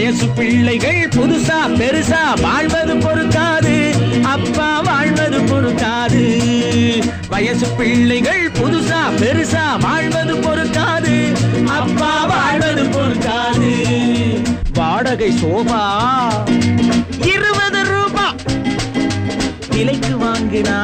வயசு பிள்ளைகள் புதுசா பெருசா வாழ்வது பொறுக்காது அப்பா வாழ்வது பொறுக்காது வயசு பிள்ளைகள் புதுசா பெருசா வாழ்வது பொறுக்காது அப்பா வாழ்வது பொறுக்காது வாடகை சோபா. இருபது ரூபா. விலைக்கு வாங்கினா